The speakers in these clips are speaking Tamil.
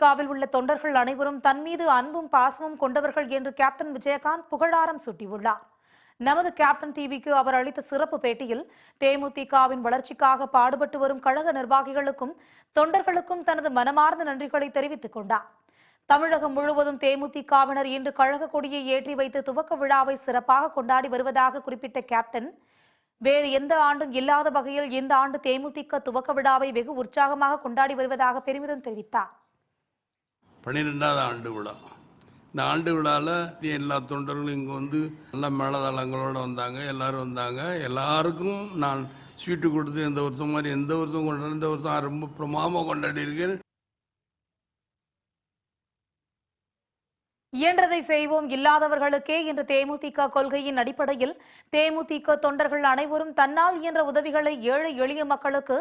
அமெரிக்காவில் உள்ள தொண்டர்கள் அனைவரும் தன் மீது அன்பும் பாசமும் கொண்டவர்கள் என்று கேப்டன் விஜயகாந்த் புகழாரம் சூட்டியுள்ளார். நமது கேப்டன் டிவிக்கு அவர் அளித்த சிறப்பு பேட்டியில் தேமுதிகவின் வளர்ச்சிக்காக பாடுபட்டு வரும் கழக நிர்வாகிகளுக்கும் தொண்டர்களுக்கும் தனது மனமார்ந்த நன்றிகளை தெரிவித்துக் கொண்டார். தமிழகம் முழுவதும் தேமுதிகவினர் இன்று கழக கொடியை ஏற்றி வைத்து துவக்க விழாவை சிறப்பாக கொண்டாடி வருவதாக குறிப்பிட்ட கேப்டன் வேறு எந்த ஆண்டும் இல்லாத வகையில் இந்த ஆண்டு தேமுதிக துவக்க விழாவை வெகு உற்சாகமாக கொண்டாடி வருவதாக பெருமிதம் தெரிவித்தார். பன்னிரெண்டாவது ஆண்டு விழா. இந்த ஆண்டு விழாவில் எல்லா தொண்டர்களும் இங்கே வந்து நல்ல மேளதாளங்களோடு வந்தாங்க எல்லாரும் வந்தாங்க. எல்லாருக்கும் நான் ஸ்வீட்டு கொடுத்து எந்த வருஷம் மாதிரி எந்த வருஷம் கொண்டாடி இந்த வருஷம் ரொம்ப பிரமாமாக கொண்டாடி இருக்கேன். இயன்றதை செய்வோம் இல்லாதவர்களுக்கே என்ற தேமுதிக கொள்கையின் அடிப்படையில். தேமுதிக தொண்டர்கள் அனைவரும் தன்னால் இயன்ற உதவிகளை ஏழை எளிய மக்களுக்கு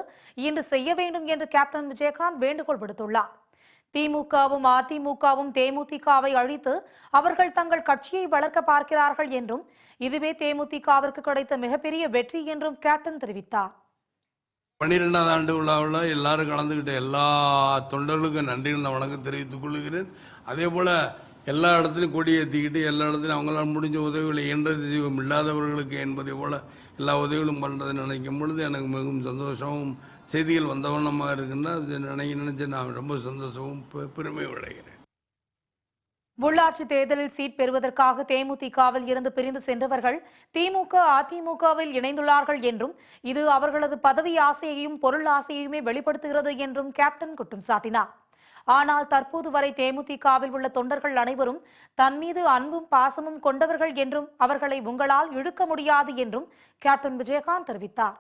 இன்று செய்ய வேண்டும் என்று கேப்டன் விஜயகாந்த் வேண்டுகோள் விடுத்துள்ளார். திமுகவும் அதிமுகவும் தேமுதிகவை அழித்து அவர்கள் தங்கள் கட்சியை வளர்க்க பார்க்கிறார்கள் என்றும் இதுவே தேமுதிகவிற்கு கிடைத்த மிகப்பெரிய வெற்றி என்றும் கேப்டன் தெரிவித்தார். பன்னிரெண்டாவது ஆண்டு விழாவில் எல்லாரும் கலந்துக்கிட்ட எல்லா தொண்டர்களுக்கும் நன்றி வணக்கம் தெரிவித்துக் கொள்கிறேன். அதே போல் எல்லா இடத்துலையும் கொடி ஏற்றிக்கிட்டு எல்லா இடத்துலையும் அவங்களால் முடிஞ்ச உதவிகளை இயன்றது செய்வோம் இல்லாதவர்களுக்கு என்பதை போல் எல்லா உதவிகளும் பண்ணுறதை நினைக்கும் பொழுது எனக்கு மிகவும் சந்தோஷமும். செய்திகள் வந்தவண்ணமாக இருக்குன்னா நினைக்க நினச்சி நான் ரொம்ப சந்தோஷமும் பெருமை பெருமையும் அடைகிறேன். உள்ளாட்சி தேர்தலில் சீட் பெறுவதற்காக தேமுதிகவில் இருந்து பிரிந்து சென்றவர்கள் திமுக அதிமுகவில் இணைந்துள்ளார்கள் என்றும் இது அவர்களது பதவி ஆசையையும் பொருள் ஆசையையுமே வெளிப்படுத்துகிறது என்றும் கேப்டன் குற்றம் சாட்டினார். ஆனால் தற்போது வரை தேமுதிகவில் உள்ள தொண்டர்கள் அனைவரும் தன் மீது அன்பும் பாசமும் கொண்டவர்கள் என்றும் அவர்களை உங்களால் இழுக்க முடியாது என்றும் கேப்டன் விஜயகாந்த் தெரிவித்தார்.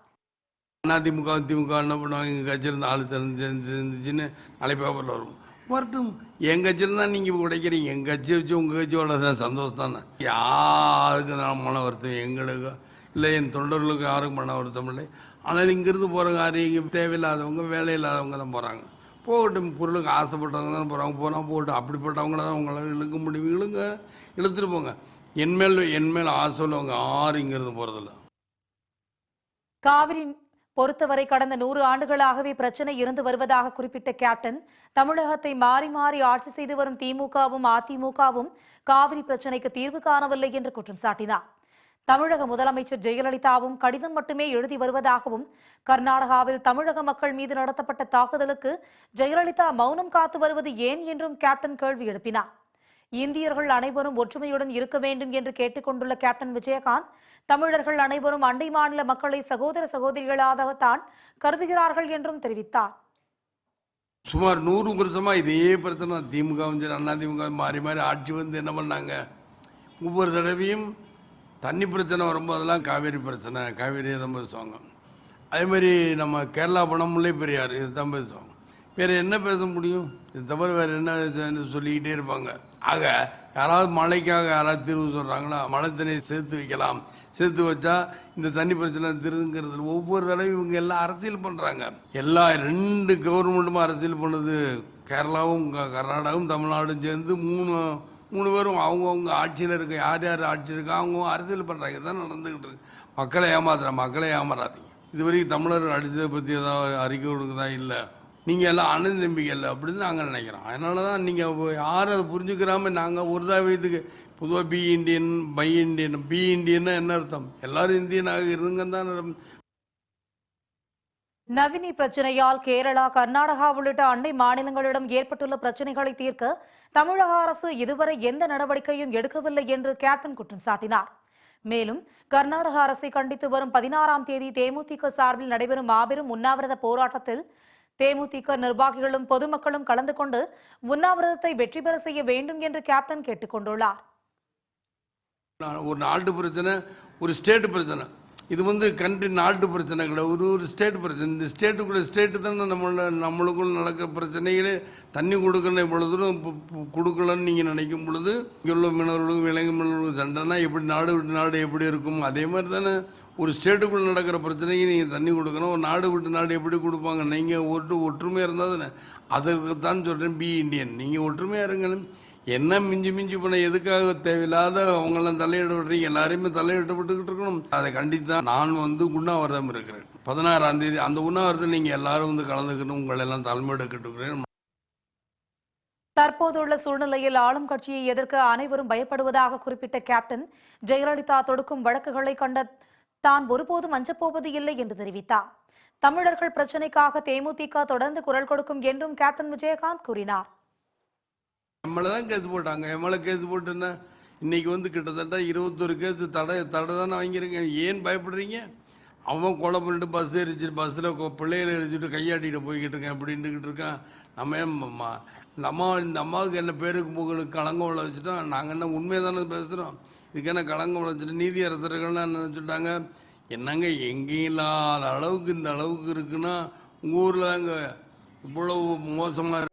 அதிமுக திமுக என்ன பண்ணுவாங்க? எங்கள் கட்சியில் இருந்து ஆள் தெரிஞ்சிருந்துச்சுன்னு இருந்துச்சுன்னு வரும். வரட்டும் என் கட்சியில் தான் நீங்கள் உடைக்கிறீங்க? எங்கள் கட்சியை வச்சு உங்கள் கட்சி வளர்தான் சந்தோஷம் தானே யாருக்கும் நான் மன வருத்தம்? எங்களுக்கு இல்லை என் தொண்டர்களுக்கு யாருக்கும் மன வருத்தம் இல்லை. ஆனால் இங்கேருந்து போகிற காரியம் தேவையில்லாதவங்க வேலை இல்லாதவங்க தான் போகிறாங்க போகட்டும் பொருளுக்கு ஆசைப்பட்டவங்க தான் போகிறாங்க போனால் போகட்டும். அப்படிப்பட்டவங்கள தான் உங்களால் இழுக்க முடியும். இழுங்க இழுத்துட்டு போங்க. என்மேல் என்மேல் ஆசை உள்ளவங்க ஆறு இங்கிருந்து போகிறதில்ல காவிரி பொறுத்தவரை கடந்த நூறு ஆண்டுகளாகவே பிரச்சனை இருந்து வருவதாக குறிப்பிட்ட கேப்டன் தமிழகத்தை மாறி மாறி ஆட்சி செய்து வரும் திமுகவும் அதிமுகவும் காவிரி பிரச்சனைக்கு தீர்வு காணவில்லை என்று குற்றம் சாட்டினார். தமிழக முதலமைச்சர் ஜெயலலிதாவும் கடிதம் மட்டுமே எழுதி வருவதாகவும் கர்நாடகாவில் தமிழக மக்கள் மீது நடத்தப்பட்ட தாக்குதலுக்கு ஜெயலலிதா மௌனம் காத்து வருவது ஏன் என்றும் கேப்டன் கேள்வி எழுப்பினார். இந்தியர்கள் அனைவரும் ஒற்றுமையுடன் இருக்க வேண்டும் என்று கேட்டுக்கொண்டுள்ள கேப்டன் விஜயகாந்த் தமிழர்கள் அனைவரும் அண்டை மாநில மக்களை சகோதர சகோதரிகளாகத்தான் கருதுகிறார்கள் என்றும் தெரிவித்தார். சுமார் நூறு வருஷமா இதே பிரச்சனை திமுகவும் சரி அண்ணா திமுக மாறி மாறி ஆட்சி வந்து என்ன பண்ணாங்க? ஒவ்வொரு தடவையும் தண்ணி பிரச்சனை வரும்போதெல்லாம் காவேரி பிரச்சனை காவேரி தான் பேசுவாங்க அதே மாதிரி நம்ம கேரளா பணம் முல்லை பெரியார் இது தான் பேசுவாங்க வேறு என்ன பேச முடியும்? இது தவிர வேறு என்ன சொல்லிக்கிட்டே இருப்பாங்க. ஆக யாராவது மழைக்காக யாராவது தீர்வு சொல்கிறாங்களா மழை தண்ணியை சேர்த்து வைக்கலாம். சேர்த்து வச்சா இந்த தண்ணி பிரச்சனை திருங்கிறது ஒவ்வொரு தடவையும் இவங்க எல்லாம் அரசியல் பண்ணுறாங்க எல்லா ரெண்டு கவர்மெண்ட்டும் அரசியல் பண்ணுது. கேரளாவும் க- கர்நாடகாவும் தமிழ்நாடும் சேர்ந்து மூணு மூணு பேரும் அவங்கவுங்க ஆட்சியில் இருக்க யார் யார் ஆட்சி இருக்கா அவங்க அரசியல் பண்ணுறாங்க தான் நடந்துக்கிட்டு இருக்கு. மக்களை ஏமாத்துற மக்களை ஏமாறாதீங்க. இது வரைக்கும் தமிழர் அடித்ததை பற்றி ஏதாவது அறிக்கை கொடுக்குதா? இல்லை. நீங்கள் எல்லாம் அண்ணன் தம்பிக்கை இல்லை அப்படின்னு நாங்கள் நினைக்கிறோம். அதனால தான் நீங்கள் யாரும் அதை புரிஞ்சுக்கிறாமல் நாங்கள் ஒரு தாவயத்துக்கு பொதுவாக be Indian buy Indian be இண்டியன்னா என்ன அர்த்தம்? எல்லாரும் இந்தியனாக இருங்க தான் நதினி பிரச்சனையால் கேரளா கர்நாடகா உள்ளிட்ட அண்டை மாநிலங்களிடம் ஏற்பட்டுள்ள பிரச்சனைகளை தீர்க்க தமிழக அரசு இதுவரை எந்த நடவடிக்கையும் எடுக்கவில்லை என்று கேப்டன் குற்றம் சாட்டினார். மேலும் கர்நாடக அரசை கண்டித்து வரும் பதினாறாம் தேதி தேமுதிக சார்பில் நடைபெறும் மாபெரும் உண்ணாவிரத போராட்டத்தில் தேமுதிக நிர்வாகிகளும் பொதுமக்களும் கலந்து கொண்டு உண்ணாவிரதத்தை வெற்றி பெற செய்ய வேண்டும் என்று கேப்டன் கேட்டுக் கொண்டுள்ளார். ஒரு நாட்டு பிரச்சனை ஒரு ஸ்டேட் பிரச்சனை. இது வந்து கண்ட்ரி நாட்டு பிரச்சனை கிடையாது ஒரு ஒரு ஸ்டேட் பிரச்சனை. இந்த ஸ்டேட்டுக்குள்ள ஸ்டேட்டு தானே நம்மளோட நம்மளுக்குள்ள நடக்கிற பிரச்சனைகளே தண்ணி கொடுக்கணும் இவ்வளோ தூரம் பு- கொடுக்கலன்னு நீங்கள் நினைக்கும் பொழுது இங்கே உள்ள மீனவர்களுக்கும் விலங்கு மீனவர்களுக்கும் சண்டைனா எப்படி நாடு விட்டு நாடு எப்படி இருக்கும்? அதே மாதிரி தானே. ஒரு ஸ்டேட்டுக்குள்ளே நடக்கிற பிரச்சனைக்கு நீங்கள் தண்ணி கொடுக்கணும். ஒரு நாடு விட்டு நாடு எப்படி கொடுப்பாங்க? நீங்கள் ஒட்டு ஒற்றுமையாக இருந்தால் தானே. அதற்கு தான் சொல்கிறேன் பி இண்டியன் நீங்கள் ஒற்றுமையாக இருங்க என்ன மிஞ்சி மிஞ்சி பண்ண எதுக்காக தேவையில்லாத அவங்களாம் தலையிட விடுறீங்க? எல்லாரையுமே தலையிட விட்டுக்கிட்டு இருக்கணும். அதை கண்டித்து தான் நான் வந்து உண்ணாவிரதம் இருக்கிறேன். பதினாறாம் தேதி அந்த உண்ணாவிரதம் நீங்கள் எல்லாரும் வந்து கலந்துக்கணும். உங்களை எல்லாம் தலைமையிடக்கிட்டு தற்போதுள்ள சூழ்நிலையில் ஆளும் கட்சியை எதிர்க்க அனைவரும் பயப்படுவதாக குறிப்பிட்ட கேப்டன் ஜெயலலிதா தொடுக்கும் வழக்குகளை கண்ட தான் ஒருபோதும் அஞ்சப்போவது இல்லை என்று தெரிவித்தார். தமிழர்கள் பிரச்சினைக்காக தேமுதிக தொடர்ந்து குரல் கொடுக்கும் என்றும் கேப்டன் விஜயகாந்த் கூறினார். நம்மளை தான் கேஸ் போட்டாங்க. எம்மளை கேஸ் போட்டுன்னா இன்னைக்கு வந்து கிட்டத்தட்ட இருபத்தொரு கேஸ் தடை தடை தானே வாங்கியிருக்கேன். ஏன் பயப்படுறீங்க? அவன் கொலை பண்ணிட்டு பஸ் எரிச்சிட்டு பஸ்ஸில் பிள்ளைகளை எரிச்சிட்டு கையாட்டிகிட்டு போய்கிட்டு இருக்கேன் அப்படின்ட்டுக்கிட்டு இருக்கான். நம்ம ஏன் இந்த அம்மா இந்த அம்மாவுக்கு என்ன பேருக்கு புகழுக்கு களங்கம் உழைச்சிட்டோம் நாங்கள் என்ன உண்மையை தானே பேசுகிறோம் இதுக்கு என்ன களங்கம் உழைச்சிட்டு நீதி அரசர்கள்லாம் என்ன நினச்சிட்டாங்க? என்னங்க எங்கேயும் இல்லாத அளவுக்கு இந்த அளவுக்கு இருக்குன்னா உங்கள் ஊரில் அங்கே இவ்வளவு மோசமாக